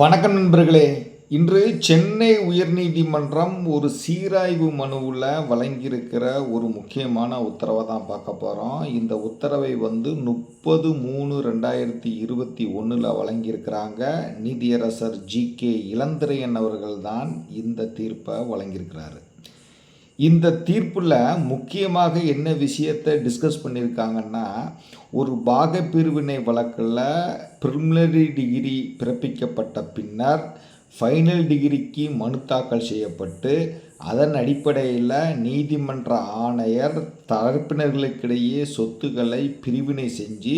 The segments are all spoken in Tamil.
வணக்கம் நண்பர்களே. இன்று சென்னை உயர்நீதிமன்றம் ஒரு சீராய்வு மனுவில் வழங்கியிருக்கிற ஒரு முக்கியமான உத்தரவை தான் பார்க்க போகிறோம் இந்த உத்தரவை வந்து முப்பது மூணு ரெண்டாயிரத்தி இருபத்தி ஒன்றில் வழங்கியிருக்கிறாங்க. நீதியரசர் ஜி கே இளந்திரையன் அவர்கள் தான் இந்த தீர்ப்பை வழங்கியிருக்கிறாரு. இந்த தீர்ப்பில் முக்கியமாக என்ன விஷயத்தை டிஸ்கஸ் பண்ணியிருக்காங்கன்னா ஒரு பாகப்பிரிவினை வழக்கில் ப்ரிலிமினரி டிகிரி பிறப்பிக்கப்பட்ட பின்னர் ஃபைனல் டிகிரிக்கு மனு தாக்கல் செய்யப்பட்டு அதன் அடிப்படையில் நீதிமன்ற ஆணையர் தரப்பினர்களுக்கிடையே சொத்துக்களை பிரிவினை செஞ்சு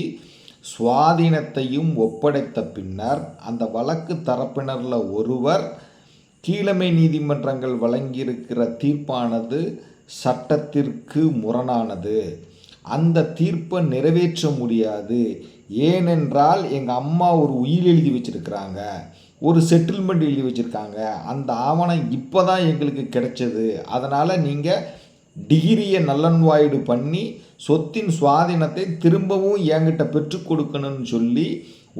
சுவாதீனத்தையும் ஒப்படைத்த பின்னர் அந்த வழக்கு தரப்பினரில் ஒருவர் கீழமை நீதிமன்றங்கள் வழங்கியிருக்கிற தீர்ப்பானது சட்டத்திற்கு முரணானது. அந்த தீர்ப்பை நிறைவேற்ற முடியாது. ஏனென்றால் எங்கள் அம்மா ஒரு உயிர் எழுதி வச்சுருக்கிறாங்க. ஒரு செட்டில்மெண்ட் எழுதி வச்சுருக்காங்க. அந்த ஆவணம் இப்போ தான் எங்களுக்கு கிடைச்சது. அதனால் நீங்கள் டிகிரியை நல்லன்வாய்டு பண்ணி சொத்தின் சுவாதீனத்தை திரும்பவும் என்கிட்ட பெற்றுக் கொடுக்கணும்னு சொல்லி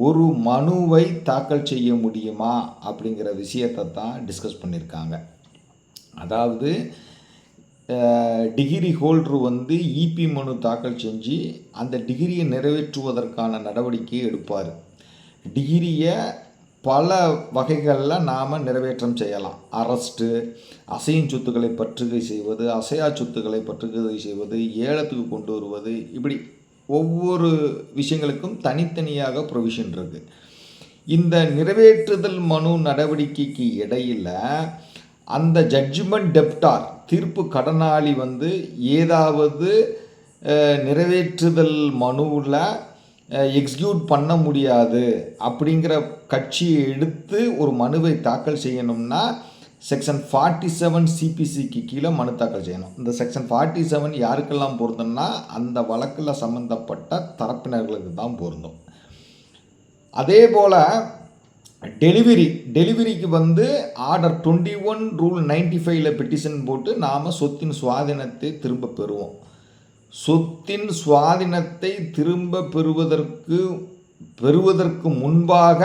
ஒரு மனுவை தாக்கல் செய்ய முடியுமா அப்படிங்கிற விஷயத்தை தான் டிஸ்கஸ் பண்ணியிருக்காங்க. அதாவது டிகிரி ஹோல்டர் வந்து இபி மனு தாக்கல் செஞ்சு அந்த டிகிரியை நிறைவேற்றுவதற்கான நடவடிக்கையை எடுப்பார். டிகிரியை பல வகைகளில் நாம் நிறைவேற்றம் செய்யலாம். அரஸ்ட்டு அசையும் சொத்துக்களை பற்றுகை செய்வது அசையா சொத்துக்களை பற்றுகை செய்வது ஏலத்துக்கு கொண்டு வருவது இப்படி ஒவ்வொரு விஷயங்களுக்கும் தனித்தனியாக ப்ரொவிஷன் இருக்குது இந்த நிறைவேற்றுதல் மனு நடவடிக்கைக்கு இடையில் அந்த ஜட்ஜ்மெண்ட் டெப்டார் தீர்ப்பு கடனாளி வந்து ஏதாவது நிறைவேற்றுதல் மனுவில் எக்ஸிக்யூட் பண்ண முடியாது அப்படிங்கிற கட்சியை எடுத்து ஒரு மனுவை தாக்கல் செய்யணும்னா செக்ஷன் ஃபார்ட்டி செவன் சிபிசிக்கு கீழே மனு தாக்கல் செய்யணும். இந்த செக்ஷன் ஃபார்ட்டி செவன் யாருக்கெல்லாம் பொருந்தும்னா அந்த வழக்கில் சம்மந்தப்பட்ட தரப்பினர்களுக்கு தான் பொருந்தும். அதே போல் டெலிவரி டெலிவரிக்கு வந்து order twenty one rule ninety ஃபைவ்ல பெட்டிஷன் போட்டு நாம் சொத்தின் சுவாதீனத்தை திரும்ப பெறுவோம். சொத்தின் சுவாதீனத்தை திரும்ப பெறுவதற்கு பெறுவதற்கு முன்பாக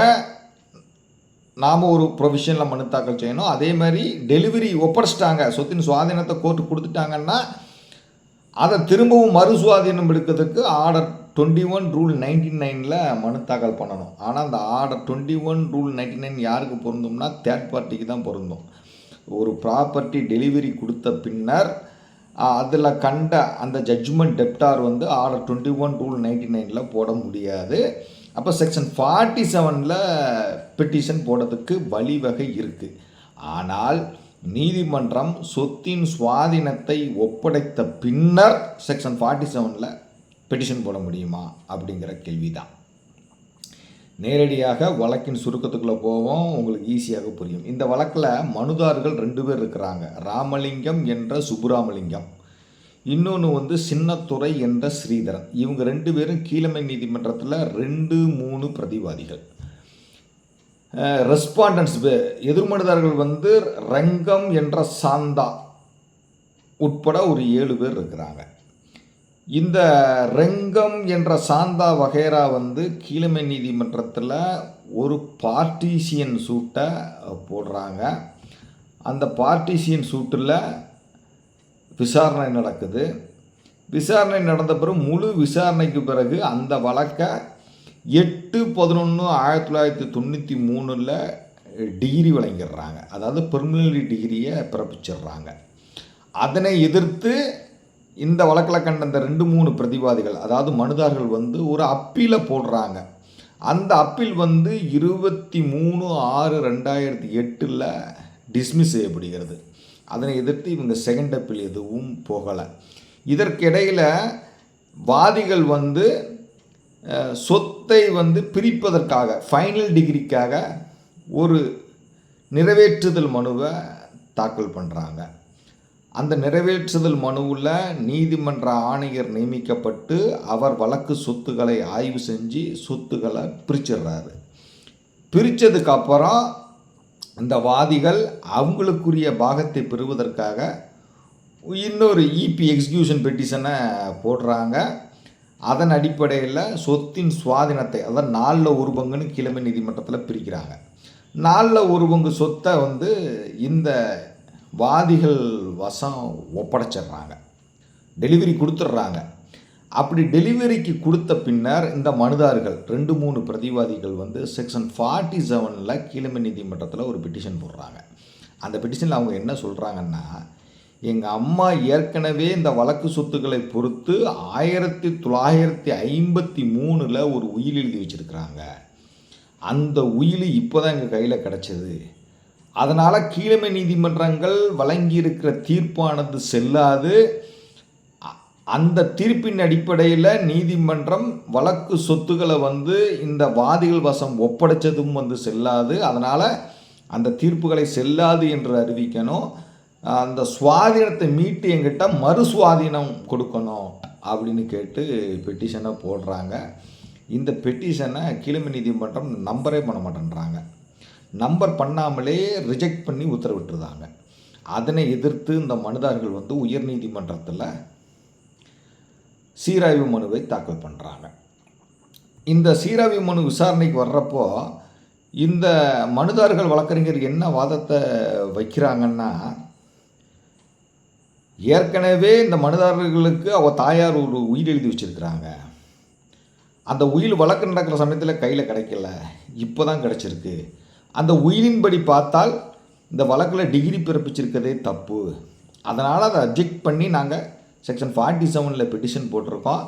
நாம் ஒரு ப்ரொவிஷனில் மனு தாக்கல் செய்யணும். அதே மாதிரி டெலிவரி ஒப்படைச்சிட்டாங்க. சொத்தின் சுவாதீனத்தை கோர்ட்டு கொடுத்துட்டாங்கன்னா அதை திரும்பவும் மறு சுவாதீனம் எடுக்கிறதுக்கு order twenty one rule ninety நைனில் மனு தாக்கல் பண்ணணும். ஆனால் அந்த order twenty one rule ninety nine யாருக்கு பொருந்தும்னா தேர்ட் பார்ட்டிக்கு தான் பொருந்தும். ஒரு ப்ராப்பர்ட்டி டெலிவரி கொடுத்த பின்னர் அதில் கண்ட அந்த ஜட்ஜ்மெண்ட் டெப்டார் வந்து order twenty one rule ninety நைனில் போட முடியாது. அப்போ செக்ஷன் ஃபார்ட்டி செவனில் பெட்டிஷன் போடுறதுக்கு வழிவகை இருக்குது ஆனால் நீதிமன்றம் சொத்தின் சுவாதீனத்தை ஒப்படைத்த பின்னர் செக்ஷன் ஃபார்ட்டி செவனில் பெட்டிஷன் போட முடியுமா? அப்படிங்கிற கேள்வி தான் நேரடியாக வழக்கின் சுருக்கத்துக்குள்ளே போவோம். உங்களுக்கு ஈஸியாக புரியும். இந்த வழக்கில் மனுதாரர்கள் ரெண்டு பேர் இருக்கிறாங்க. ராமலிங்கம் என்ற சுப்புராமலிங்கம். இன்னொன்று வந்து சின்னத்துறை என்ற ஸ்ரீதரன். இவங்க ரெண்டு பேரும் கீழமை நீதிமன்றத்தில் ரெண்டு மூணு பிரதிவாதிகள். ரெஸ்பாண்டன்ஸ் எதிர்மனுதாரர்கள் வந்து ரங்கம் என்ற சாந்தா உட்பட ஒரு ஏழு பேர் இருக்கிறாங்க. இந்த ரெங்கம் என்ற சாந்தா வகைரா வந்து கீழமை நீதிமன்றத்தில் ஒரு பார்ட்டிசியன் சூட்டை போடுறாங்க. அந்த பார்ட்டிசியன் சூட்டில் விசாரணை நடக்குது. விசாரணை நடந்த பிறகு முழு விசாரணைக்கு பிறகு அந்த வழக்கை எட்டு பதினொன்று ஆயிரத்தி தொள்ளாயிரத்தி தொண்ணூற்றி மூணில் டிகிரி வழங்கிடுறாங்க. அதாவது பெர்மினரி டிகிரியை பிறப்பிச்சிடுறாங்க. அதனை எதிர்த்து இந்த வழக்கில் கண்ட இந்த ரெண்டு மூணு பிரதிவாதிகள் அதாவது மனுதாரர்கள் வந்து ஒரு அப்பீலை போடுறாங்க. அந்த அப்பீல் வந்து இருபத்தி மூணு ஆறு ரெண்டாயிரத்தி எட்டில் டிஸ்மிஸ் செய்யப்படுகிறது. அதனை எதிர்த்து இவங்க செகண்ட் அப்பீல் எதுவும் போகலை. இதற்கிடையில் வாதிகள் வந்து சொத்தை வந்து பிரிப்பதற்காக ஃபைனல் டிகிரிக்காக ஒரு நிறைவேற்றுதல் மனுவை தாக்கல் பண்ணுறாங்க அந்த நிறைவேற்றுதல் மனுவில் நீதிமன்ற ஆணையர் நியமிக்கப்பட்டு அவர் வழக்கு சொத்துக்களை ஆய்வு செஞ்சு சொத்துக்களை பிரிச்சிடுறாரு. பிரித்ததுக்கப்புறம் அந்த வாதிகள் அவங்களுக்குரிய பாகத்தை பெறுவதற்காக இன்னொரு இபி எக்ஸிக்யூஷன் பெட்டிஷனை போடுறாங்க. அதன் அடிப்படையில் சொத்தின் சுவாதீனத்தை அதான் நாலில் ஒரு பங்குன்னு கிழமை நீதிமன்றத்தில் பிரிக்கிறாங்க. நாலில் ஒரு பங்கு சொத்தை வந்து இந்த வாதிகள் வசம் ஒப்படைச்சிடுறாங்க. டெலிவரி கொடுத்துட்றாங்க. அப்படி டெலிவரிக்கு கொடுத்த பின்னர் இந்த மனுதார்கள் ரெண்டு மூணு பிரதிவாதிகள் வந்து செக்ஷன் ஃபார்ட்டி செவனில் கீழமை நீதிமன்றத்தில் ஒரு பெட்டிஷன் போடுறாங்க. அந்த பெட்டிஷனில் அவங்க என்ன சொல்கிறாங்கன்னா எங்கள் அம்மா ஏற்கனவே இந்த வழக்கு சொத்துக்களை பொறுத்து ஆயிரத்தி தொள்ளாயிரத்தி ஐம்பத்தி மூணில் ஒரு உயில் எழுதி வச்சுருக்கிறாங்க. அந்த உயில் இப்போ தான் எங்கள் கையில் கிடச்சிது. அதனால் கீழமை நீதிமன்றங்கள் வழங்கியிருக்கிற தீர்ப்பானது செல்லாது. அந்த தீர்ப்பின் அடிப்படையில் நீதிமன்றம் வழக்கு சொத்துக்களை வந்து இந்த வாதிகள் வசம் ஒப்படைச்சதும் வந்து செல்லாது. அதனால் அந்த தீர்ப்புகளை செல்லாது என்று அறிவிக்கணும். அந்த சுவாதீனத்தை மீட்டு எங்கிட்ட மறு சுவாதீனம் கொடுக்கணும் அப்படின்னு கேட்டு பெட்டிஷனை போடுறாங்க. இந்த பெட்டிஷனை கிளிமை நீதிமன்றம் நம்பரே பண்ண மாட்டேன்றாங்க. நம்பர் பண்ணாமலே ரிஜெக்ட் பண்ணி உத்தரவிட்டுருந்தாங்க அதனை எதிர்த்து இந்த மனுதாரர்கள் வந்து உயர்நீதிமன்றத்தில் சீராய்வு மனுவை தாக்கல் பண்ணுறாங்க இந்த சீராய்வு மனு விசாரணைக்கு வர்றப்போ இந்த மனுதாரர்கள் வழக்கறிஞர் என்ன வாதத்தை வைக்கிறாங்கன்னா ஏற்கனவே இந்த மனுதாரர்களுக்கு அவள் தாயார் ஒரு உயிர் எழுதி வச்சிருக்கிறாங்க. அந்த உயில் வழக்கு நடக்கிற சமயத்தில் கையில் கிடைக்கல. இப்போ தான் கிடச்சிருக்கு. அந்த உயிரின்படி பார்த்தால் இந்த வழக்கில் டிகிரி பிறப்பிச்சிருக்கதே தப்பு. அதனால் அதை அப்ஜெக்ட் பண்ணி நாங்கள் செக்ஷன் ஃபார்ட்டி செவனில் பெட்டிஷன் போட்டிருக்கோம்.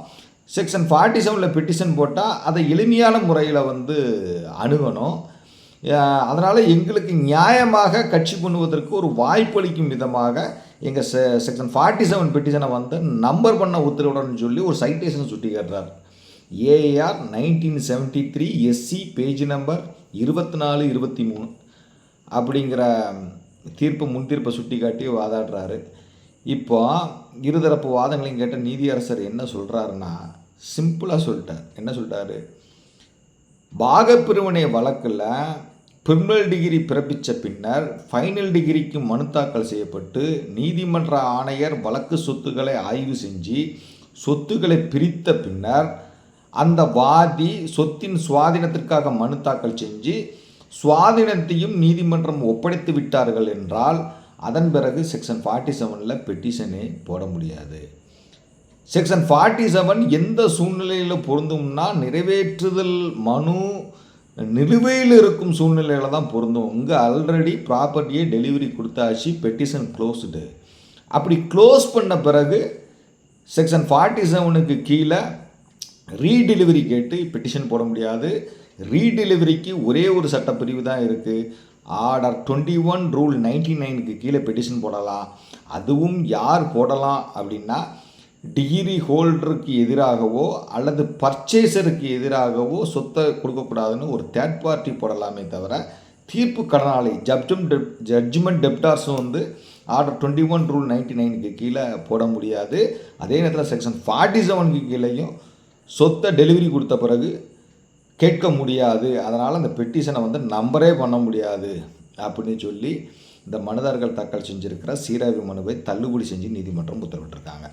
செக்ஷன் ஃபார்ட்டி செவனில் பெட்டிஷன் போட்டால் அதை எளிமையான முறையில் வந்து அணுகணும். அதனால் எங்களுக்கு நியாயமாக கட்சி பண்ணுவதற்கு ஒரு வாய்ப்பளிக்கும் விதமாக எங்கள் செ செக்ஷன் ஃபார்ட்டி செவன் பெட்டிஷனை வந்து நம்பர் பண்ண உத்தரவுடன் சொல்லி ஒரு சைட்டேஷன் சுட்டி காட்டுறார் A R nineteen seventy three SC page number இருபத்தி நாலு இருபத்தி மூணு. அப்படிங்கிற தீர்ப்பு முன்தீர்ப்பை சுட்டி காட்டி வாதாடுறாரு. இப்போ இருதரப்பு வாதங்களையும் கேட்ட நீதியரசர் என்ன சொல்கிறாருன்னா சிம்பிளாக சொல்லிட்டார். என்ன சொல்லிட்டாரு? பாகப்பிரிவினை வழக்கில் பிரிமினல் டிகிரி பிறப்பித்த பின்னர் ஃபைனல் டிகிரிக்கு மனு தாக்கல் செய்யப்பட்டு நீதிமன்ற ஆணையர் வழக்கு சொத்துக்களை ஆய்வு செஞ்சு சொத்துக்களை பிரித்த பின்னர் அந்த வாதி சொத்தின் சுவாதீனத்திற்காக மனு தாக்கல் செஞ்சு சுவாதீனத்தையும் நீதிமன்றம் ஒப்படைத்து விட்டார்கள் என்றால் அதன் பிறகு செக்ஷன் ஃபார்ட்டி செவனில் பெட்டிஷனே போட முடியாது. செக்ஷன் ஃபார்ட்டி செவன் எந்த சூழ்நிலையில் பொருந்தும்னா நிறைவேற்றுதல் மனு நிலுவையில் இருக்கும் சூழ்நிலையில் தான் பொருந்தும். இங்கே ஆல்ரெடி ப்ராப்பர்ட்டியை டெலிவரி கொடுத்தாச்சு பெட்டிஷன் க்ளோஸ்டு அப்படி க்ளோஸ் பண்ண பிறகு செக்ஷன் ஃபார்ட்டி செவனுக்கு கீழே ரீடெலிவரி கேட்டு பெட்டிஷன் போட முடியாது. ரீடெலிவரிக்கு ஒரே ஒரு சட்டப்பிரிவு தான் இருக்குது order twenty one rule ninety நைனுக்கு கீழே பெட்டிஷன் போடலாம். அதுவும் யார் போடலாம் அப்படின்னா டிகிரி ஹோல்டருக்கு எதிராகவோ அல்லது பர்ச்சேசருக்கு எதிராகவோ சொத்தை கொடுக்கக்கூடாதுன்னு ஒரு தேர்ட் பார்ட்டி போடலாமே தவிர தீர்ப்பு கடனாளி ஜப்ஜம் டெப் ஜட்ஜ்மெண்ட் டெப்டார்ஸும் வந்து order twenty one rule ninety நைனுக்கு கீழே போட முடியாது. அதே நேரத்தில் செக்ஷன் ஃபார்ட்டி செவனுக்கு கீழேயும் சொத்தை டெலிவரி கொடுத்த பிறகு கேட்க முடியாது. அதனால் அந்த பெட்டிஷனை வந்து நம்பரே பண்ண முடியாது. அப்படின்னு சொல்லி இந்த மனுதாரர்கள் தாக்கல் செஞ்சுருக்கிற சீராய்வு மனுவை தள்ளுபடி செஞ்சு நீதிமன்றம் உத்தரவிட்டிருக்காங்க.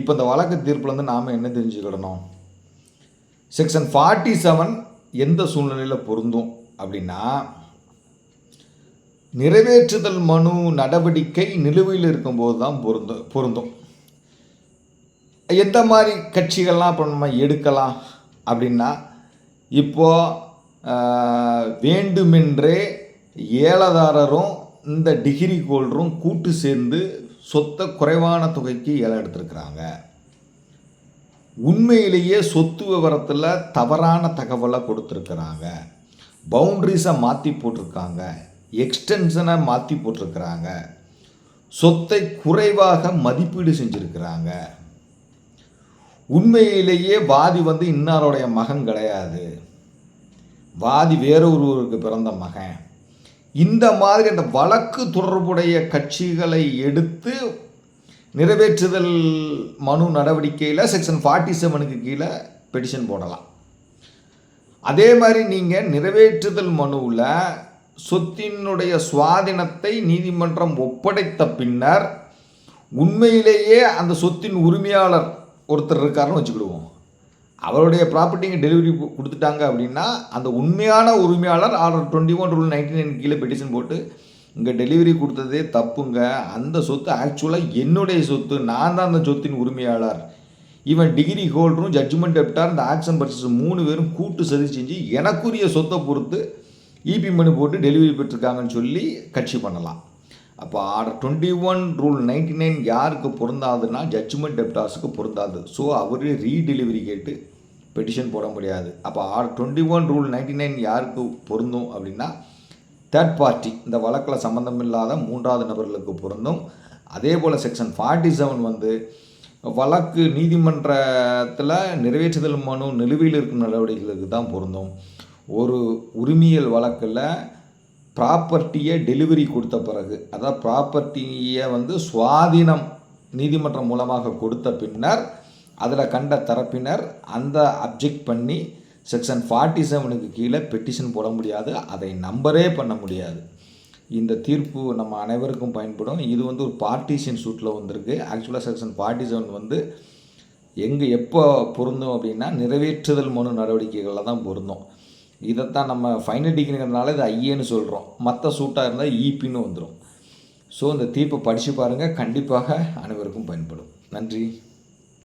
இப்போ இந்த வழக்கு தீர்ப்பில் வந்து நாம் என்ன தெரிஞ்சுக்கிடணும்? செக்ஷன் ஃபார்ட்டி செவன் எந்த சூழ்நிலையில் பொருந்தும் அப்படின்னா நிறைவேற்றுதல் மனு நடவடிக்கை நிலுவையில் இருக்கும்போது தான் பொருந்தும் பொருந்தும். எந்த மாதிரி கட்சிகள்லாம் இப்போ நம்ம எடுக்கலாம் அப்படின்னா இப்போ வேண்டுமென்றே ஏலதாரரும் இந்த டிகிரி ஹோல்டரும் கூட்டு சேர்ந்து சொத்தை குறைவான தொகைக்கு ஏலம் எடுத்திருக்கிறாங்க. உண்மையிலேயே சொத்து விவரத்தில் தவறான தகவலை கொடுத்துருக்குறாங்க. பவுண்ட்ரிஸை மாற்றி போட்டிருக்காங்க. எக்ஸ்டென்ஷனை மாற்றி போட்டிருக்கிறாங்க. சொத்தை குறைவாக மதிப்பீடு செஞ்சுருக்கிறாங்க. உண்மையிலேயே வாதி வந்து இன்னாருடைய மகன் கிடையாது. வாதி வேறொருவருக்கு பிறந்த மகன். இந்த மாதிரி அந்த வழக்கு தொடர்புடைய கட்சிகளை எடுத்து நிறைவேற்றுதல் மனு நடவடிக்கையில் செக்ஷன் ஃபார்ட்டி செவனுக்கு கீழே பெட்டிஷன் போடலாம். அதே மாதிரி நீங்கள் நிறைவேற்றுதல் மனுவில் சொத்தினுடைய சுவாதீனத்தை நீதிமன்றம் ஒப்படைத்த பின்னர் உண்மையிலேயே அந்த சொத்தின் உரிமையாளர் ஒருத்தர் இருக்காருன்னு வச்சுக்கிடுவோம். அவருடைய ப்ராப்பர்ட்டிங்க டெலிவரி கொடுத்துட்டாங்க அப்படின்னா அந்த உண்மையான உரிமையாளர் order twenty one rule ninety nine கீழே பெட்டிஷன் போட்டு இங்கே டெலிவரி கொடுத்ததே தப்புங்க. அந்த சொத்து ஆக்சுவலாக என்னுடைய சொத்து நான் தான் அந்த சொத்தின் உரிமையாளர். இவன் டிகிரி ஹோல்டரும் ஜட்ஜ்மெண்ட் டெப்டார் இந்த ஆக்ஷன் பர்சஸ் மூணு பேரும் கூட்டு சதி செஞ்சு எனக்குரிய சொத்தை பொறுத்து இபி மனு போட்டு டெலிவரி பெற்றிருக்காங்கன்னு சொல்லி கட்சி பண்ணலாம். அப்போ order twenty one rule ninety nine யாருக்கு பொருந்தாதுன்னா ஜட்ஜ்மெண்ட் டெப்டாஸுக்கு பொருந்தாது. ஸோ அவர் ரீடெலிவரி கேட்டு பெட்டிஷன் போட முடியாது. அப்போ order twenty one rule ninety nine யாருக்கு பொருந்தும் அப்படின்னா தேர்ட் பார்ட்டி இந்த வழக்கில் சம்மந்தம் இல்லாத மூன்றாவது நபர்களுக்கு பொருந்தும். அதே போல் செக்ஷன் ஃபார்ட்டி செவன் வந்து வழக்கு நீதிமன்றத்தில் நிறைவேற்றுதல் மனு நிலுவையில் இருக்கும் நடவடிக்கைகளுக்கு தான் பொருந்தும். ஒரு உரிமையல் வழக்கில் ப்ராப்பர்ட்டியை டெலிவரி கொடுத்த பிறகு அதாவது ப்ராப்பர்ட்டியை வந்து சுவாதீனம் நீதிமன்றம் மூலமாக கொடுத்த பின்னர் அதில் கண்ட தரப்பினர் அந்த அப்ஜெக்ட் பண்ணி செக்ஷன் ஃபார்ட்டி செவனுக்கு கீழே பெட்டிஷன் போட முடியாது அதை நம்பரே பண்ண முடியாது. இந்த தீர்ப்பு நம்ம அனைவருக்கும் பயன்படும். இது வந்து ஒரு பார்ட்டிஷன் சூட்டில் வந்திருக்கு. ஆக்சுவலாக செக்ஷன் ஃபார்ட்டி செவன் வந்து எங்கே எப்போ பொருந்தும் அப்படின்னா நிறைவேற்றுதல் மனு நடவடிக்கைகளில் தான் பொருந்தும். இதைத்தான் நம்ம ஃபைனல் டிகிரிங்கிறதுனால இது ஐஏன்னு சொல்கிறோம் மற்ற சூட்டாக இருந்தால் ஈபின்னு வந்துடும் ஸோ இந்த தீர்ப்பை படித்து பாருங்கள் கண்டிப்பாக அனைவருக்கும் பயன்படும். நன்றி.